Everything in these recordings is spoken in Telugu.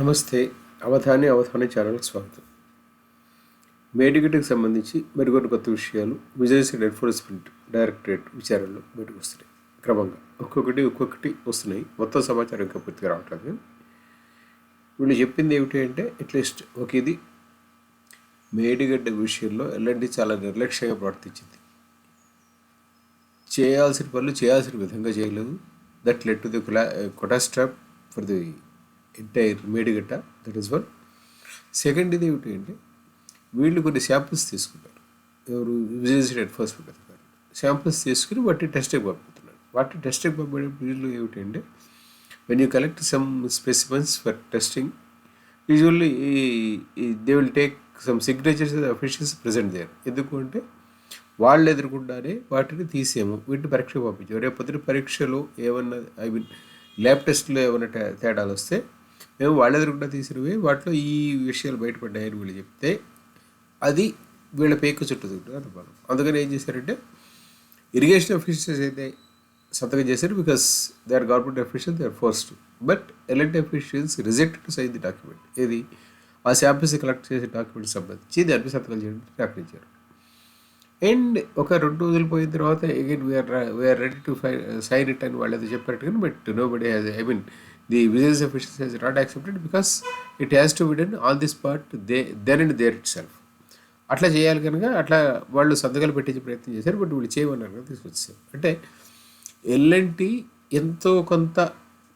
నమస్తే. అవధాని అవధాని ఛానల్కి స్వాగతం. మేడిగడ్డకు సంబంధించి మరికొన్ని కొత్త విషయాలు విజిలెన్స్ ఎన్ఫోర్స్మెంట్ డైరెక్టరేట్ విచారణలో బయటకు వస్తున్నాయి. క్రమంగా ఒక్కొక్కటి ఒక్కొక్కటి వస్తున్నాయి. మొత్తం సమాచారం ఇంకా పూర్తిగా రావట్లేదు. వీళ్ళు చెప్పింది ఏమిటి అంటే అట్లీస్ట్ ఒక ఇది మేడిగడ్డ విషయంలో ఎల్ఎండి చాలా నిర్లక్ష్యంగా ప్రవర్తించింది. చేయాల్సిన పనులు చేయాల్సిన విధంగా చేయలేదు. That led to the catastrophe for the entire Medigadda that is one second ఇది ఏమిటి అంటే వీళ్ళు కొన్ని శాంపుల్స్ తీసుకున్నారు ఎవరు విజిలెన్స్ ఫస్ట్ అధికారులు శాంపుల్స్ తీసుకుని వాటి టెస్ట్కి పంపుతున్నారు. వాటి టెస్ట్కి పంపడం వీళ్ళు ఏమిటి అంటే when you collect some specimens for testing usually they will take some signatures officials present చేయరు ఎందుకు అంటే వాళ్ళు ఎదుర్కొంటారే వాటిని తీసేము వీటిని పరీక్షకు పంపించాము రేపు పొద్దున పరీక్షలో ఏమన్నా ఐ మీన్ ల్యాబ్ టెస్ట్లో ఏమైనా తే- తేడాలు వస్తే మేము వాళ్ళ ఎదురుకుండా తీసినవి వాటిలో ఈ విషయాలు బయటపడ్డాయని వీళ్ళు చెప్తే అది వీళ్ళ పేక చుట్టూ తింటుంది అనుకోను అందుకని ఏం చేశారంటే ఇరిగేషన్ అఫీషియల్స్ అయితే సంతకం చేశారు because they are government official they are first but L and T officials reject to sign the document ఏది? ఆ శాంపిల్స్ కలెక్ట్ చేసే డాక్యుమెంట్ సంబంధించి దానిపై సంతకాలు చేయడానికి ప్రకటించారు. అండ్ ఒక రెండు రోజులు పోయిన తర్వాత again we are we are ready to phi sign it అని వాళ్ళు ఏదో చెప్పారు కానీ but nobody has I mean the vigilance officials has not accepted because it has to be done on the spot they then and there itself అట్లా చేయాలి కనుక అట్లా వాళ్ళు సంతకాలు పెట్టించే ప్రయత్నం చేశారు బట్ వీళ్ళు చేయమన్నారు కనుక తీసుకొచ్చారు అంటే ఎల్ఎన్టీ ఎంతో కొంత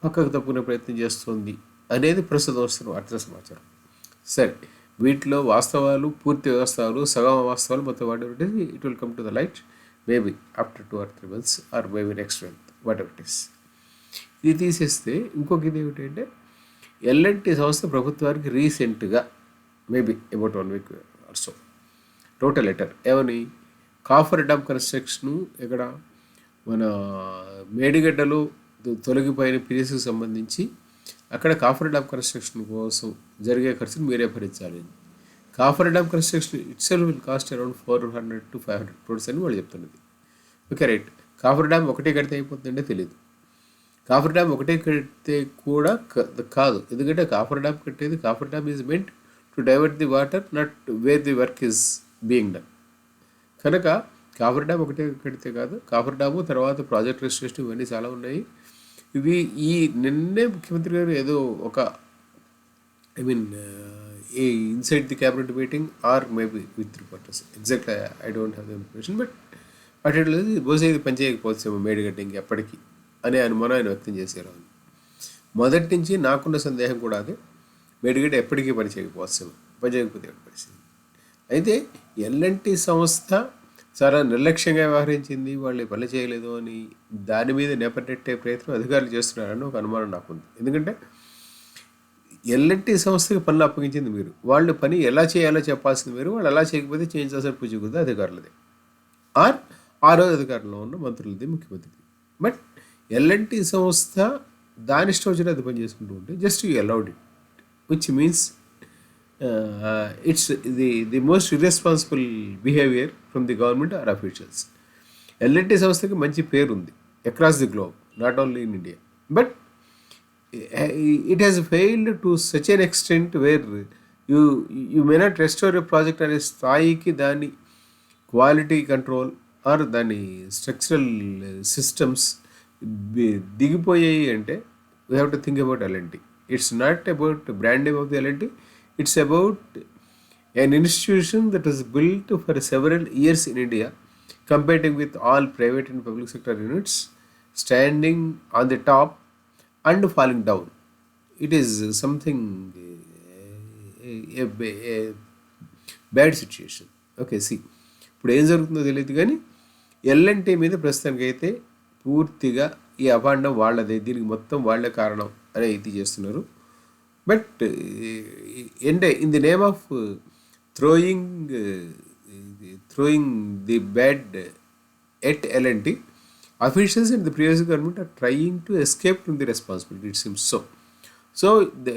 పక్కకు తప్పుకునే ప్రయత్నం చేస్తుంది అనేది ప్రస్తుతం వస్తున్న వార్తా సమాచారం. సరే వీటిలో వాస్తవాలు పూర్తి వాస్తవాలు సగం వాస్తవాలు మొత్తం వాటి it will come to the light. Maybe after two or three months or maybe next month whatever it is ఇది తీసేస్తే ఇంకొక ఇది ఏమిటంటే ఎల్ఎన్టీ సంస్థ ప్రభుత్వానికి రీసెంట్గా maybe about one week or so total letter ఏమని? కాఫర్ డ్యామ్ కన్స్ట్రక్షన్ ఇక్కడ మన మేడిగడ్డలో తొలగిపోయిన పీరియస్కి సంబంధించి అక్కడ కాఫర్ డ్యామ్ కన్స్ట్రక్షన్ కోసం జరిగే ఖర్చును మీరే భరించాలి. Coffer dam construction itself will cost around four hundred to five hundred crores అని వాళ్ళు చెప్తున్నది. Okay right. కాఫర్ డ్యామ్ ఒకటే కడితే అయిపోతుందంటే తెలియదు కాఫర్ డ్యామ్ ఒకటే కడితే కూడా కాదు. ఎందుకంటే కాఫర్ డ్యామ్ కట్టేది coffer dam is meant to divert the water not where the work is being done కనుక కాఫర్ డ్యామ్ ఒకటే కడితే కాదు కాఫర్ డ్యాము తర్వాత ప్రాజెక్ట్ రిజిస్ట్రేషన్ ఇవన్నీ చాలా ఉన్నాయి. ఇవి ఈ నిన్నే ముఖ్యమంత్రి గారు ఏదో ఒక ఐ మీన్ ఈ inside the cabinet meeting or maybe with reporters exact I don't have the information but but it బహుశా ఇది పనిచేయకపోతేమో మేడిగడ్డ ఎప్పటికీ. అనే అనుమానం ఆయన వ్యక్తం చేశారు. అని మొదటి నుంచి నాకున్న సందేహం కూడా అదే. మేడిగడ్డ ఎప్పటికీ పని చేయకపోవచ్చు పని పరిస్థితి. అయితే ఎల్ఎన్టీ సంస్థ చాలా నిర్లక్ష్యంగా వ్యవహరించింది వాళ్ళు పని చేయలేదు అని దాని మీద నెపనెట్టే ప్రయత్నం అధికారులు చేస్తున్నారని ఒక అనుమానం నాకుంది. ఎందుకంటే ఎల్ఎన్టీ సంస్థకి పనులు అప్పగించింది మీరు. వాళ్ళు పని ఎలా చేయాలో చెప్పాల్సింది మీరు. వాళ్ళు ఎలా చేయకపోతే చేయించాల్సిన పూజ కూడా అధికారులదే. ఆర్ ఆ రోజు అధికారంలో ఉన్న మంత్రులది ముఖ్యమంత్రిది బట్ ఎల్ఎన్టీ సంస్థ దాని ఇష్టం వచ్చిన అది పని చేసుకుంటూ ఉంటే just you allowed it which means it's the the most irresponsible behaviour from the government or officials L and T సంస్థకి మంచి పేరు ఉంది across the globe not only in India but it has failed to such an extent where you you may not restore a అనే స్థాయికి దాని క్వాలిటీ కంట్రోల్ ఆర్ దాని స్ట్రక్చరల్ సిస్టమ్స్ దిగిపోయాయి అంటే we have to think about L and T it's not about brand name of the L and T it's about an institution that is built for several years in India comparing with all private and public sector units standing on the top and falling down it is something bad situation okay see ఇప్పుడు ఏం జరుగుతుందో తెలియదు కానీ ఎల్ఎన్టీ మీద ప్రస్తుతానికి అయితే పూర్తిగా ఈ అభాండం వాళ్ళదే. దీనికి మొత్తం వాళ్ళే కారణం అనే ఇది చేస్తున్నారు. But and they in the name of throwing throwing the bad at L and T officials and the previous government are trying to escape from the responsibility it seems so so the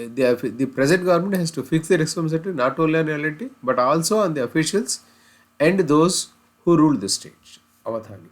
the present government has to fix the responsibility not only on L and T but also on the officials and those who rule the state Avadhani